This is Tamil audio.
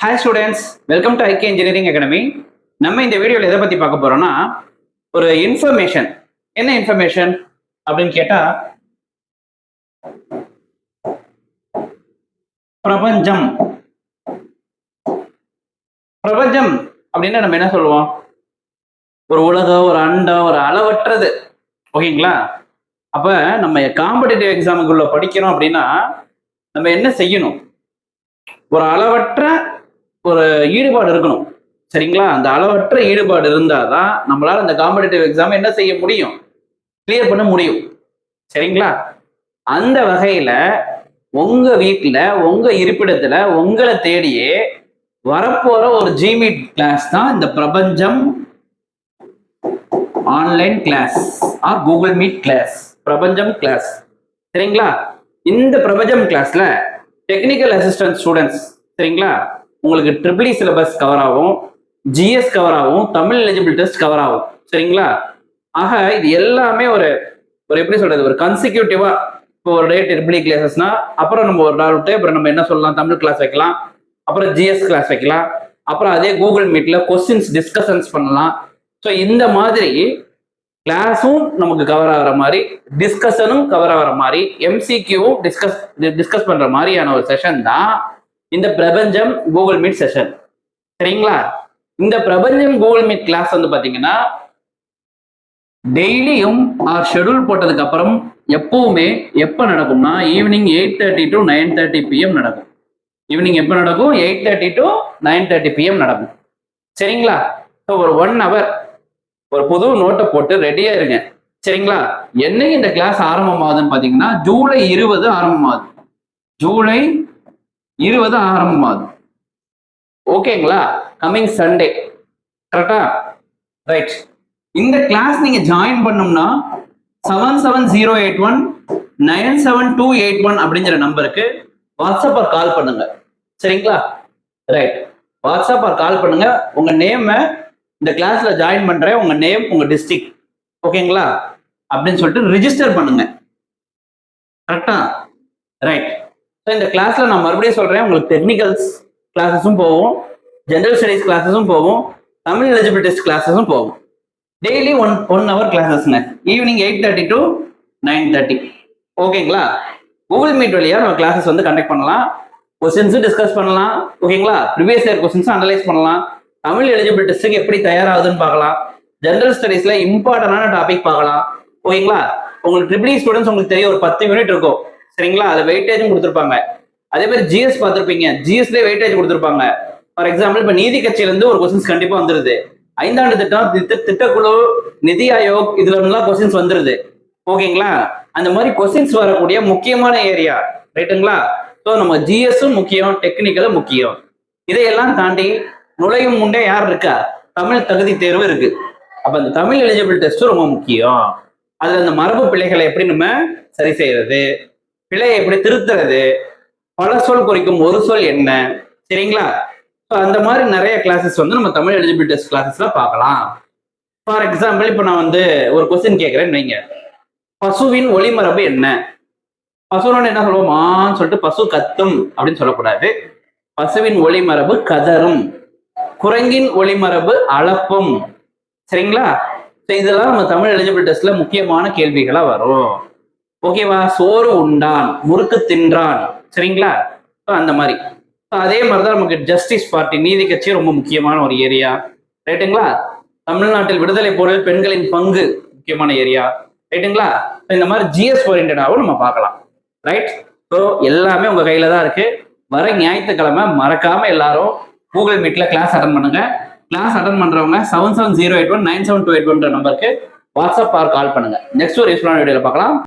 Hi students welcome to IK engineering academy நம்ம இந்த வீடியோவில் எதை பற்றி பார்க்க போறோம்னா ஒரு இன்ஃபர்மேஷன் என்ன இன்ஃபர்மேஷன் அப்படின்னு கேட்டால் பிரபஞ்சம். பிரபஞ்சம் அப்படின்னா நம்ம என்ன சொல்லுவோம்? ஒரு உலகம் ஒரு அண்டம் ஒரு அளவற்றது. ஓகேங்களா? அப்போ நம்ம காம்படிட்டிவ் எக்ஸாமுக்குள்ள படிக்கிறோம் அப்படின்னா நம்ம என்ன செய்யணும்? ஒரு அளவற்ற ஒரு ஈடுபாடு இருக்கணும். சரிங்களா? அந்த அளவற்ற ஈடுபாடு இருந்தால் தான் நம்மளால் அந்த காம்படிட்டிவ் எக்ஸாம் என்ன செய்ய முடியும்? கிளியர் பண்ண முடியும். சரிங்களா? அந்த வகையில் உங்கள் வீட்டில் உங்கள் இருப்பிடத்தில் உங்களை தேடியே வரப்போகிற ஒரு ஜிமீட் கிளாஸ் தான் இந்த Prabanjam online class or Google meet class Prabanjam class சரிங்களா? இந்த பிரபஞ்சம் கிளாஸ்ல டெக்னிக்கல் அசிஸ்டன்ட் ஸ்டூடெண்ட்ஸ் சரிங்களா? உங்களுக்கு ட்ரிபிள் சிலபஸ் கவர் ஆகும். ஜிஎஸ் கவர் ஆகும். தமிழ் எலிஜிபிள் டெஸ்ட் கவர் ஆகும். சரிங்களா? ஆக இது எல்லாமே ஒரு ஒரு எப்படி சொல்றது? ஒரு கன்சிக்யூட்டிவா இப்போ ஒரு டே ட்ரிபிள் கிளாஸஸ்னா அப்புறம் நம்ம ஒரு நாள் விட்டு அப்புறம் நம்ம என்ன சொல்லலாம்? தமிழ் கிளாஸ் வைக்கலாம். அப்புறம் ஜிஎஸ் கிளாஸ் வைக்கலாம். அப்புறம் அதே கூகுள் மீட்ல கொஸ்டின்ஸ் டிஸ்கஷன்ஸ் பண்ணலாம். ஸோ இந்த மாதிரி கிளாஸும் நமக்கு கவர் ஆகிற மாதிரி டிஸ்கஷனும் கவர் ஆகிற மாதிரி எம்சிக்யூவும் டிஸ்கஸ் டிஸ்கஸ் பண்ணுற மாதிரியான ஒரு செஷன் தான் இந்த பிரபஞ்சம் கூகுள் மீட் செஷன் சரிங்களா? இந்த பிரபஞ்சம் கூகுள் மீட் கிளாஸ் வந்து பாத்தீங்கன்னா டெய்லியும் ஆர் ஷெடியூல் போட்டதுக்கு அப்புறம் எப்பவுமே எப்போ நடக்கும்னா evening eight thirty to nine thirty PM நடக்கும். ஈவினிங் எப்போ நடக்கும்? Eight thirty to nine thirty PM நடக்கும். சரிங்களா? ஸோ ஒரு ஒன் ஹவர் ஒரு புது நோட்டை போட்டு ரெடியா இருங்க. சரிங்களா? என்னைக்கு இந்த கிளாஸ் ஆரம்பமாகுதுன்னு பார்த்தீங்கன்னா ஜூலை இருபது ஆரம்பமாகுது. ஜூலை இருபது ஆரம்பமாகுது. ஓகேங்களா கம்மிங் சண்டே கரெக்டா ரைட் இந்த கிளாஸ் நீங்க ஜாயின் பண்ணோம்னா seven seven zero eight one nine seven two eight one அப்படிங்கிற நம்பருக்கு வாட்ஸ்அப் ஆர் கால் பண்ணுங்க. சரிங்களா? ரைட் வாட்ஸ்அப் ஆர் கால் பண்ணுங்க. உங்க நேமை இந்த கிளாஸ்ல ஜாயின் பண்றேன் உங்க நேம் உங்க டிஸ்ட்ரிக்ட் ஓகேங்களா அப்படின்னு சொல்லிட்டு ரிஜிஸ்டர் பண்ணுங்க. கரெக்டா ரைட் ஸோ இந்த கிளாஸில் நான் மறுபடியும் சொல்கிறேன் உங்களுக்கு டெக்னிக்கல்ஸ் கிளாஸஸும் போவோம் ஜென்ரல் ஸ்டடீஸ் கிளாஸஸும் போவோம் தமிழ் எலிஜிபிள் டெஸ்ட் கிளாஸஸும் போகும். Daily one one hour கிளாஸஸ்ங்க evening eight thirty to nine thirty ஓகேங்களா கூகுள் மீட் வழியாக நம்ம கிளாஸஸ் வந்து கண்டக்ட் பண்ணலாம். கொஸ்டின்ஸும் டிஸ்கஸ் பண்ணலாம். ஓகேங்களா ப்ரிவியஸ் இயர் கொஸ்டின்ஸும் அனலைஸ் பண்ணலாம். தமிழ் எலிஜிபிள் டெஸ்ட்டுக்கு எப்படி தயாராகுதுன்னு பார்க்கலாம். ஜென்ரல் ஸ்டடீஸில் இம்பார்ட்டண்டான டாபிக் பார்க்கலாம். ஓகேங்களா உங்களுக்கு ட்ரிபிள் ஸ்டூடெண்ட்ஸ் e உங்களுக்கு தெரியும் ஒரு பத்து யூனிட் இருக்கும். சரிங்களா? அதில் வெயிட்டேஜும் கொடுத்துருப்பாங்க. அதே மாதிரி ஜிஎஸ் பார்த்துருப்பீங்க. ஜிஎஸ்லேயே வெயிட்டேஜ் கொடுத்துருப்பாங்க. ஃபார் எக்ஸாம்பிள் இப்போ நீதி கட்சியிலேருந்து ஒரு கொஸ்டின்ஸ் கண்டிப்பாக வந்துருது. ஐந்தாண்டு திட்டம் திட்ட திட்டக்குழு நிதி ஆயோக் இதுல இருந்தெல்லாம் கொஸ்டின்ஸ் வந்துருது. ஓகேங்களா? அந்த மாதிரி கொஸ்டின்ஸ் வரக்கூடிய முக்கியமான ஏரியா ரைட்டுங்களா ஸோ நம்ம ஜிஎஸும் முக்கியம் டெக்னிக்கலும் முக்கியம். இதையெல்லாம் தாண்டி நுழையும் முன்னே யார் இருக்கா? தமிழ் தகுதி தேர்வு இருக்கு. அப்ப அந்த தமிழ் எலிஜிபிள் டெஸ்ட்டும் ரொம்ப முக்கியம். அதுல அந்த மரபு பிள்ளைகளை எப்படி நம்ம சரி செய்யறது? பிழையை எப்படி திருத்துறது? பல சொல் குறிக்கும் ஒரு சொல் என்ன? சரிங்களா? ஸோ அந்த மாதிரி நிறைய கிளாஸஸ் வந்து நம்ம தமிழ் எலிஜிபிள் டெஸ்ட் கிளாஸஸ்ல பார்க்கலாம். ஃபார் எக்ஸாம்பிள் இப்போ நான் வந்து ஒரு கொஸ்டின் கேட்குறேன்னு வைங்க. பசுவின் ஒளிமரபு என்ன? பசுன்னு என்ன சொல்லுவோமான்னு சொல்லிட்டு பசு கத்தும் அப்படின்னு சொல்லக்கூடாது. பசுவின் ஒளிமரபு கதரும் குரங்கின் ஒளிமரபு அளப்பும். சரிங்களா? இதெல்லாம் நம்ம தமிழ் எலிஜிபிள் டெஸ்ட்ல முக்கியமான கேள்விகளா வரும். ஓகேவா? சோறு உண்டான் முறுக்கு தின்றான். சரிங்களா? அந்த மாதிரி. அதே மாதிரி தான் நமக்கு ஜஸ்டிஸ் பார்ட்டி நீதி கட்சி ரொம்ப முக்கியமான ஒரு ஏரியா ரைட்டுங்களா தமிழ்நாட்டில் விடுதலை போரில் பெண்களின் பங்கு முக்கியமான ஏரியா ரைட்டுங்களா இந்த மாதிரி ஜிஎஸ் ஓரியன்டாகவும் நம்ம பார்க்கலாம். ரைட் ஸோ எல்லாமே உங்க கையில தான் இருக்கு. வர ஞாயிற்றுக்கிழமை மறக்காம எல்லாரும் கூகுள் மீட்ல கிளாஸ் அட்டன் பண்ணுங்க. கிளாஸ் அட்டன் பண்றவங்க seven seven zero eight one nine seven two eight ஒன்ற நம்பருக்கு வாட்ஸ்அப் ஆர் கால் பண்ணுங்க. நெக்ஸ்ட் ஒரு யூஸ்ஃபுல்லான வீடியோவில் பார்க்கலாம்.